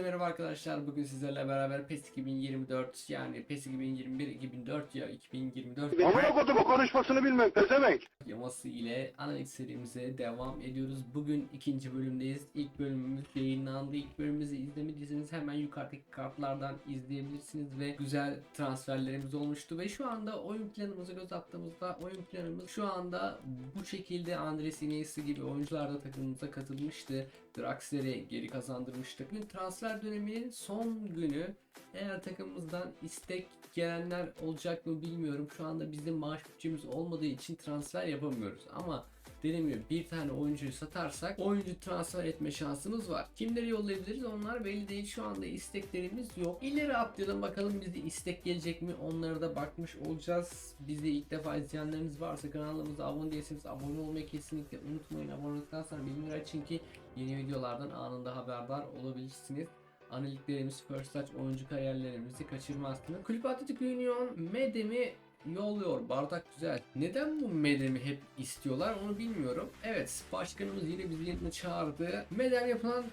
Herkese merhaba arkadaşlar. Bugün sizlerle beraber PES 2024 yani PES 2021 2004 ya 2024 Amına kodumu konuşmasını bilmem pezevenk. yaması ile analiz serimize devam ediyoruz. Bugün ikinci bölümdeyiz. İlk bölümümüz yayınlandı. İlk bölümümüzü izlemediyseniz hemen yukarıdaki kartlardan izleyebilirsiniz ve güzel transferlerimiz olmuştu ve şu anda oyun planımıza göz attığımızda oyun planımız şu anda bu şekilde Andres Iniesta gibi oyuncular da takımımıza katılmıştı. Draxler'i geri kazandırmıştık. Bugün transfer döneminin son günü. Eğer takımımızdan istek gelenler olacak mı bilmiyorum. Şu anda bizim maaş bütçemiz olmadığı için transfer yapamıyoruz. Ama dediğim gibi bir tane oyuncuyu satarsak oyuncu transfer etme şansımız var. Kimleri yollayabiliriz onlar belli değil. Şu anda isteklerimiz yok. İleri atlayalım bakalım bize istek gelecek mi onlara da bakmış olacağız. Bizi ilk defa izleyenleriniz varsa kanalımıza abone değilseniz abone olmayı kesinlikle unutmayın. Abone olduktan sonra bildirimleri açın ki yeni videolardan anında haberdar olabilirsiniz. Analitlerimiz, first touch oyuncu kariyerlerimizi kaçırmazsınız. Kulüp Atletik Union Medem'i yolluyor. Bardak güzel. Neden bu Medem'i hep istiyorlar onu bilmiyorum. Evet başkanımız yine bizi yanına çağırdı. Medem yapılan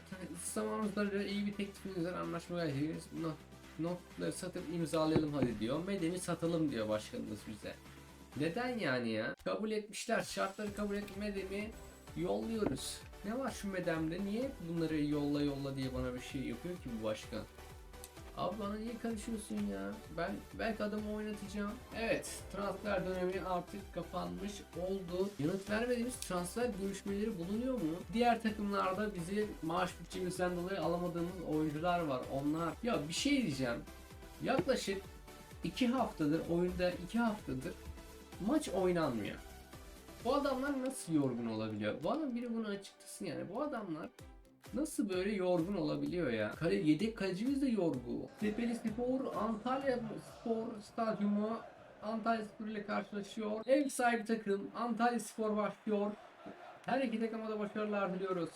zamanımızda iyi bir teklifimizden anlaşmaya geleceğiz. Not, notları satıp imzalayalım hadi diyor. Medem'i satalım diyor başkanımız bize. Neden yani ya? Kabul etmişler. Şartları kabul etmediğimi yolluyoruz. Ne var şu medemde? Niye bunları yolla yolla diye bana bir şey yapıyor ki bu başkan? Abi bana niye karışıyorsun ya? Ben belki adamı oynatacağım. Evet, transfer dönemi artık kapanmış oldu. Yanıt vermediğimiz transfer görüşmeleri bulunuyor mu? Diğer takımlarda bizi maaş bütçemizden dolayı alamadığımız oyuncular var. Onlar ya bir şey diyeceğim. Yaklaşık 2 haftadır oyunda 2 haftadır maç oynanmıyor. Bu adamlar nasıl yorgun olabiliyor? Bana biri bunu açıklasın yani. Bu adamlar nasıl böyle yorgun olabiliyor ya? Kale, yedek kalecimiz de yorgu. Tepeli Spor, Antalya Spor Stadyumu Antalya Spor ile karşılaşıyor. Ev sahibi takım Antalya Spor başlıyor. Her iki takıma da başarılar diliyoruz.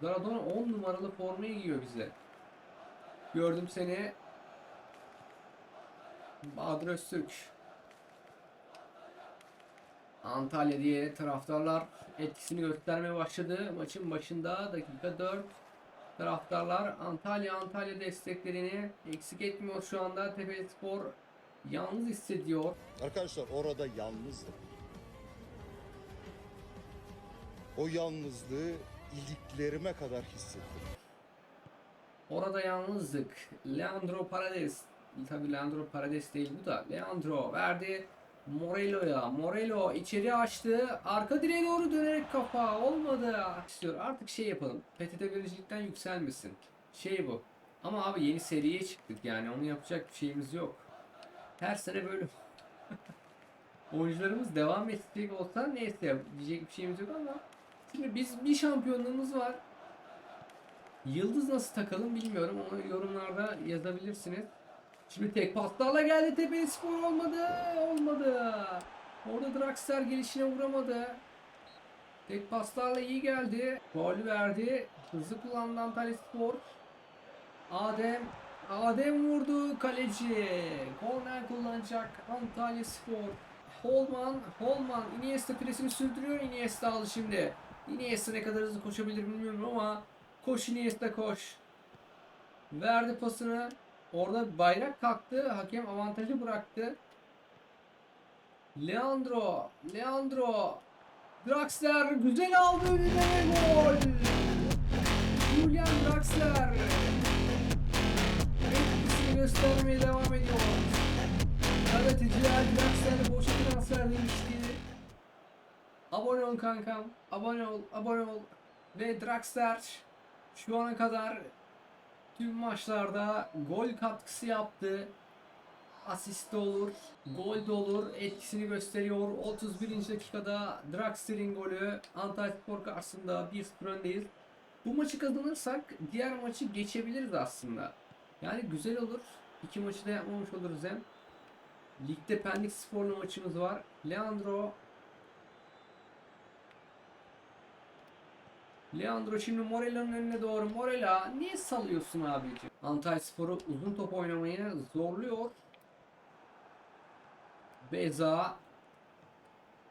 Maradona 10 numaralı formayı giyiyor bize. Gördüm seni. Bahadır Öztürk. Antalya diye taraftarlar etkisini göstermeye başladı. Maçın başında dakika 4 taraftarlar Antalya Antalya desteklerini eksik etmiyor şu anda. Tepe Spor yalnız hissediyor. Arkadaşlar orada yalnızdım. O yalnızlığı iliklerime kadar hissettim. Orada yalnızlık. Leandro Paredes. Tabii Leandro Paredes değil bu da. Leandro verdi. Morelo'ya. Morelo içeri açtı. Arka direğe doğru dönerek kafa. Olmadı. İstiyor. Artık şey yapalım. PTT vericilikten yükselmesin. Şey bu. Ama abi yeni seriye çıktık yani. Onu yapacak bir şeyimiz yok. Her sene böyle oyuncularımız devam edecek olsa neyse diyecek bir şeyimiz yok ama şimdi biz bir şampiyonluğumuz var. Yıldız nasıl takalım bilmiyorum. Onu yorumlarda yazabilirsiniz. Şimdi tek paslarla geldi Tepe Spor olmadı. Olmadı. Orada Draxler gelişine vuramadı. Tek paslarla iyi geldi. Gol verdi. Hızlı kullandı Antalya Spor. Adem. Adem vurdu kaleci. Korner kullanacak Antalya Spor. Holman, Holman Iniesta presini sürdürüyor. Iniesta aldı şimdi. Iniesta ne kadar hızlı koşabilir bilmiyorum ama koş Iniesta koş. Verdi pasını. Orada bayrak kalktı. Hakem avantajı bıraktı. Leandro, Leandro. Draxler güzel aldı önüne gol. Julian Draxler. Etkisini göstermeye devam ediyor. Gazeteciler Draxler'e boşa transfer demişti. Abone ol kankam. Abone ol, abone ol. Ve Draxler şu ana kadar tüm maçlarda gol katkısı yaptı. Asist olur, gol de olur. Etkisini gösteriyor. 31. dakikada Draxler'in golü Antalyaspor karşısında 1-0 öndeyiz. Bu maçı kazanırsak diğer maçı geçebiliriz aslında. Yani güzel olur. İki maçı da yapmamış oluruz hem. Ligde Pendik Spor'la maçımız var. Leandro Leandro şimdi Morela'nın önüne doğru. Morela niye salıyorsun abiciğim? Antalya Spor'u uzun top oynamaya zorluyor. Beza.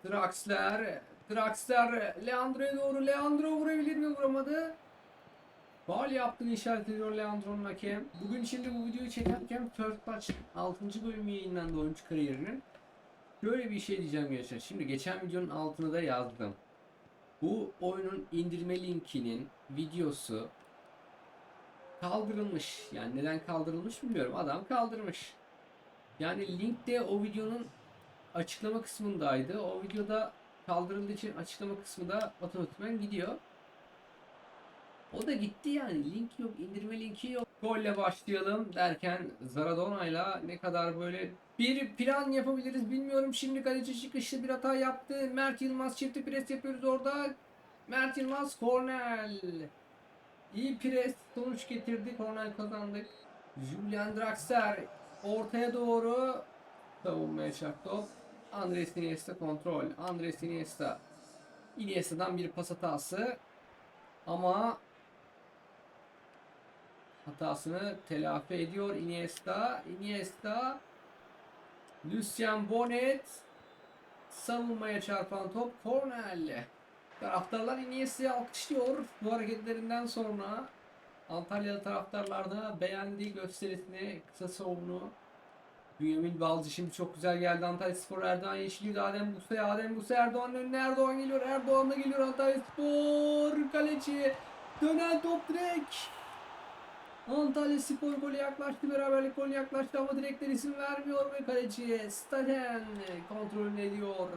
Draxler. Draxler Leandro'ya doğru. Leandro vurabilir mi? Vuramadı. Faal yaptığını işaret ediyor Leandro'nun hakem. Bugün şimdi bu videoyu çekerken First Touch 6. bölümü yayınlandı oyuncu kariyerinin. Böyle bir şey diyeceğim gençler. Şimdi geçen videonun altına da yazdım. Bu oyunun indirme linkinin videosu kaldırılmış. Yani neden kaldırılmış bilmiyorum. Adam kaldırmış. Yani link de o videonun açıklama kısmındaydı. O videoda kaldırıldığı için açıklama kısmı da otomatikman gidiyor. O da gitti yani. Link yok, indirme linki yok. Golle başlayalım derken Zaradona'yla ne kadar böyle bir plan yapabiliriz bilmiyorum. Şimdi kaleci çıkışlı bir hata yaptı. Mert Yılmaz çifti pres yapıyoruz orada. Mert Yılmaz Kornel. İyi pres sonuç getirdi. Kornel kazandık. Julian Draxler ortaya doğru savunmaya çarptı. Andres Iniesta kontrol. Andres Iniesta. Iniesta'dan bir pas hatası. Ama hatasını telafi ediyor Iniesta. Iniesta. Lucien Bonnet. Savunmaya çarpan top Cornell. Taraftarlar Iniesta'yı alkışlıyor bu hareketlerinden sonra. Antalyalı taraftarlar da beğendiği gösterisini, kısa savunu. Bünyamin Balcı şimdi çok güzel geldi Antalya Spor Erdoğan Yeşilgül Adem Buse Adem Buse Erdoğan'ın önüne Erdoğan geliyor Erdoğan da geliyor Antalya Spor kaleci dönen top direkt Antalya Spor golü yaklaştı beraberlik golü yaklaştı ama direkler izin vermiyor ve kaleci Staden kontrolünü ediyor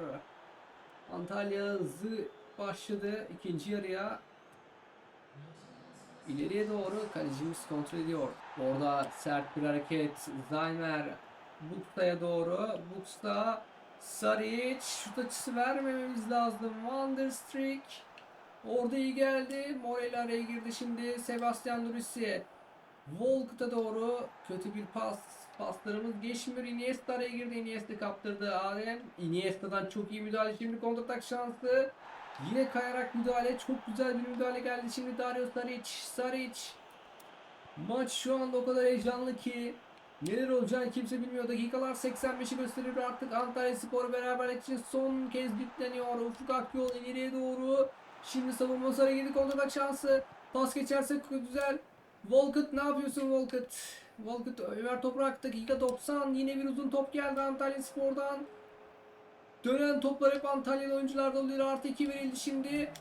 Antalya hızlı başladı ikinci yarıya İleriye doğru kalecimiz kontrol ediyor. Orada sert bir hareket. Zaymer Buxa'ya doğru. Bux'a Saric şut açısı vermememiz lazım. Wonderstreak orada iyi geldi. Morel araya girdi şimdi. Sebastian Durisi Volkut'a doğru kötü bir pas. Paslarımız geçmiyor. Iniesta araya girdi. Iniesta kaptırdı. Adem Iniesta'dan çok iyi müdahale. Şimdi kontratak şansı. Yine kayarak müdahale. Çok güzel bir müdahale geldi. Şimdi Dario Saric. Saric. Maç şu anda o kadar heyecanlı ki neler olacağını kimse bilmiyor. Dakikalar 85'i gösteriyor artık. Antalya Spor beraberlik için son kez bitleniyor. Ufuk Akyol ileriye doğru. Şimdi savunma sarı girdi. Kontratak şansı. Pas geçerse güzel. Volkut ne yapıyorsun Volkut? Volkut Ömer Toprak dakika 90. Yine bir uzun top geldi Antalya Spor'dan. Dönen toplar hep Antalyalı oyuncularda oluyor. Artı 2 verildi şimdi.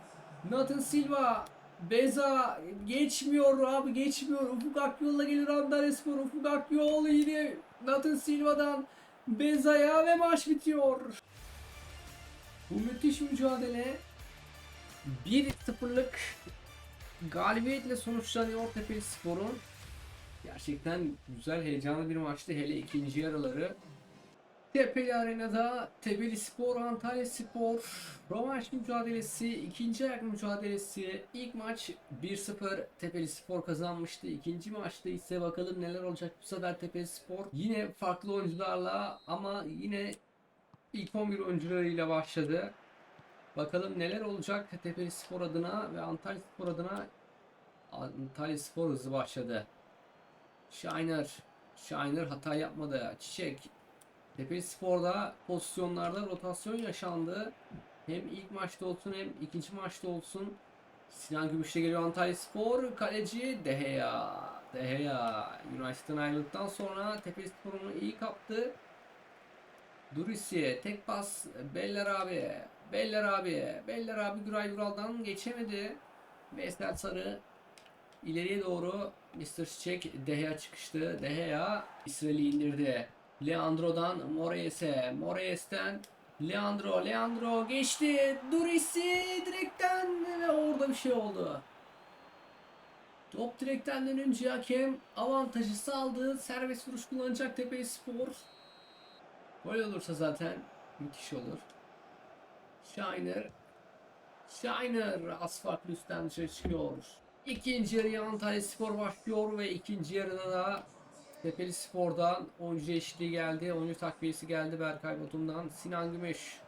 Nathan Silva. Beza geçmiyor abi geçmiyor. Ufuk Akyol'la gelir Antalya Spor. Ufuk Akyol yine Nathan Silva'dan Beza'ya ve maç bitiyor. Bu müthiş mücadele 1-0'lık galibiyetle sonuçlanıyor Tepeli Spor'un. Gerçekten güzel heyecanlı bir maçtı hele ikinci yarıları. Tepeli Arena'da Tepeli Spor, Antalya Spor rövanş mücadelesi, ikinci ayak mücadelesi. İlk maç 1-0 Tepeli Spor kazanmıştı. İkinci maçta ise bakalım neler olacak bu sefer Tepeli Spor. Yine farklı oyuncularla ama yine ilk 11 oyuncularıyla başladı. Bakalım neler olacak Tepeli Spor adına ve Antalya Spor adına. Antalya Spor hızlı başladı. Shiner. Shiner hata yapmadı. Çiçek Tepeli Spor'da pozisyonlarda rotasyon yaşandı. Hem ilk maçta olsun hem ikinci maçta olsun. Sinan Gümüş'te geliyor Antalya Spor. Kaleci Deheya. Deheya. United'dan ayrıldıktan sonra Tepeli Spor onu iyi kaptı. Durisi tek pas Beller abi. Beller abi. Beller abi Güray Vural'dan geçemedi. Veysel Sarı ileriye doğru Mr. Çiçek Deheya çıkıştı. Deheya İsrail'i indirdi. Leandro'dan Moraes'e. Moraes'ten Leandro. Leandro geçti. Durisi direkten ve orada bir şey oldu. Top direkten dönünce hakem avantajı saldı. Serbest vuruş kullanacak Tepe Spor. Gol olursa zaten müthiş olur. Shiner. Shiner az farklı üstten dışarı çıkıyor. İkinci yarıya Antalya Spor başlıyor ve ikinci yarıda da Tepeli Spor'dan oyuncu eşliği geldi. Oyuncu takviyesi geldi Berkay Batum'dan. Sinan Gümüş.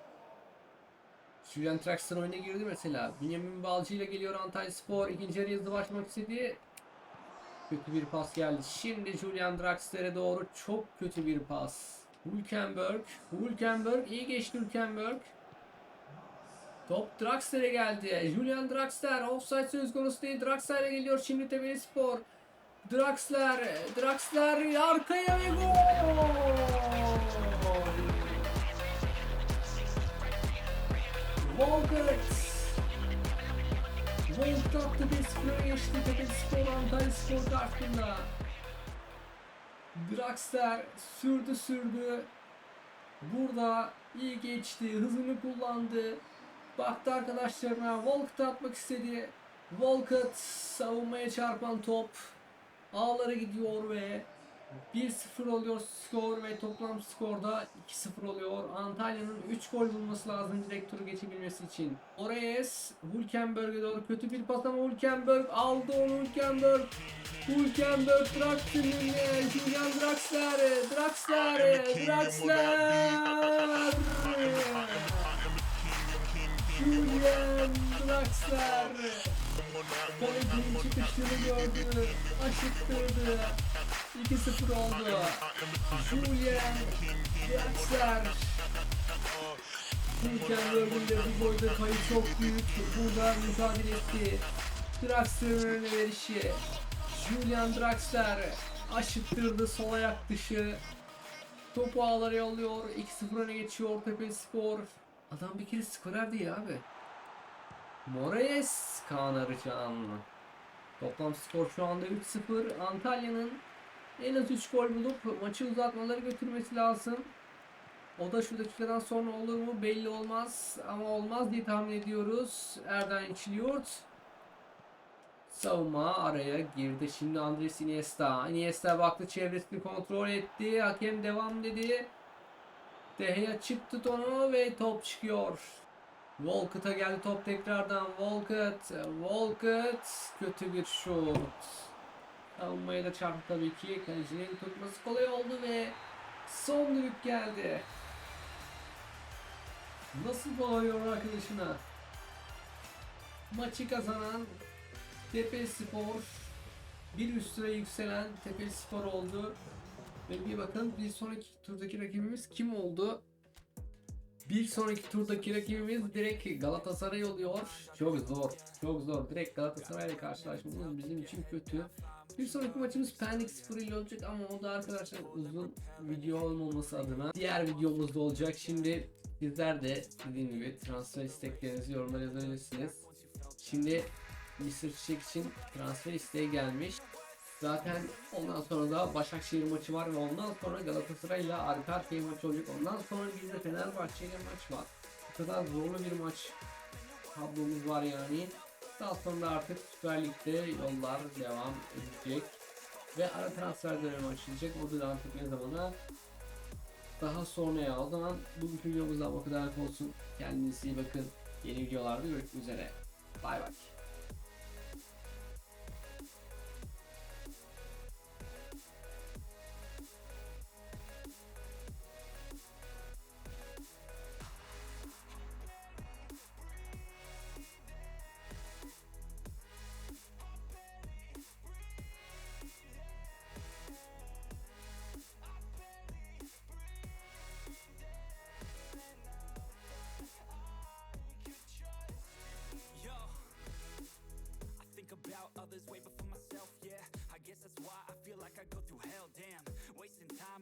Julian Traxler oyuna girdi mesela. Bünyamin Balcı ile geliyor Antalya Spor. İkinci yarı hızlı başlamak istedi. Kötü bir pas geldi. Şimdi Julian Draxler'e doğru çok kötü bir pas. Hülkenberg. Hülkenberg iyi geçti Hülkenberg. Top Draxler'e geldi. Julian Draxler offside söz konusu değil. Draxler'e geliyor şimdi Tebeli Spor. Draxler, Draxler arkaya ve gol! Volkert! Volkert attı bir sıfıra geçti Tebeli Spor Antalya Spor karşısında. Draxler sürdü sürdü. Burada iyi geçti, hızını kullandı. Baktı arkadaşlarına, Walcott atmak istedi. Walcott savunmaya çarpan top ağlara gidiyor ve 1-0 oluyor skor ve toplam skorda 2-0 oluyor. Antalya'nın 3 gol bulması lazım direkt turu geçebilmesi için. Orayes Hülkenberg'e doğru kötü bir pas ama Hülkenberg aldı onu Hülkenberg. Hülkenberg bıraktı. Julian Draxler, Draxler, Draxler. Julian Draxler. Kalecinin çıkışını gördü. Aşıktırdı. 2-0 oldu. Julian Draxler. Hülkenberg'in de bu boyda payı çok büyük. Burada mücadele etti. Draxler'ın önüne verişi. Julian Draxler aşıttırdı sol ayak dışı. Topu ağlara yolluyor. 2-0 öne geçiyor Tepe Spor. Adam bir kere skorer değil abi. Moraes Kaan Arıcan. Toplam skor şu anda 3-0. Antalya'nın en az 3 gol bulup maçı uzatmaları götürmesi lazım. O da şu dakikadan sonra olur mu belli olmaz. Ama olmaz diye tahmin ediyoruz. Erden İçliyort. Savunma araya girdi. Şimdi Andres Iniesta. Iniesta baktı çevresini kontrol etti. Hakem devam dedi. Deheya çıktı onu ve top çıkıyor. Walcott'a geldi top tekrardan. Walcott. Walcott. Kötü bir şut. Savunmaya da çarptı tabii ki. Kalecinin tutması kolay oldu ve son düdük geldi. Nasıl bağırıyor arkadaşına? Maçı kazanan Tepe Spor bir üst sıra yükselen Tepe Spor oldu. Ve bir bakın bir sonraki turdaki rakibimiz kim oldu? Bir sonraki turdaki rakibimiz direkt Galatasaray oluyor. Çok zor, çok zor. Direkt Galatasaray ile karşılaşmamız bizim için kötü. Bir sonraki maçımız Pendik Spor ile olacak ama o da arkadaşlar uzun video olmaması adına diğer videomuzda olacak. Şimdi sizler de dediğim gibi transfer isteklerinizi yorumlara yazabilirsiniz. Şimdi Mr. Çiçek için transfer isteği gelmiş. Zaten ondan sonra da Başakşehir maçı var ve ondan sonra Galatasaray ile arka arkaya maç olacak. Ondan sonra bizde Fenerbahçe ile maç var. Bu kadar zorlu bir maç tablomuz var yani. Daha sonra artık Süper Lig'de yollar devam edecek. Ve ara transfer dönemi açılacak. O da artık ne zamana daha sonraya. O zaman bugünkü videomuzdan bu kadar olsun. Kendinize iyi bakın. Yeni videolarda görüşmek üzere. Bay bay.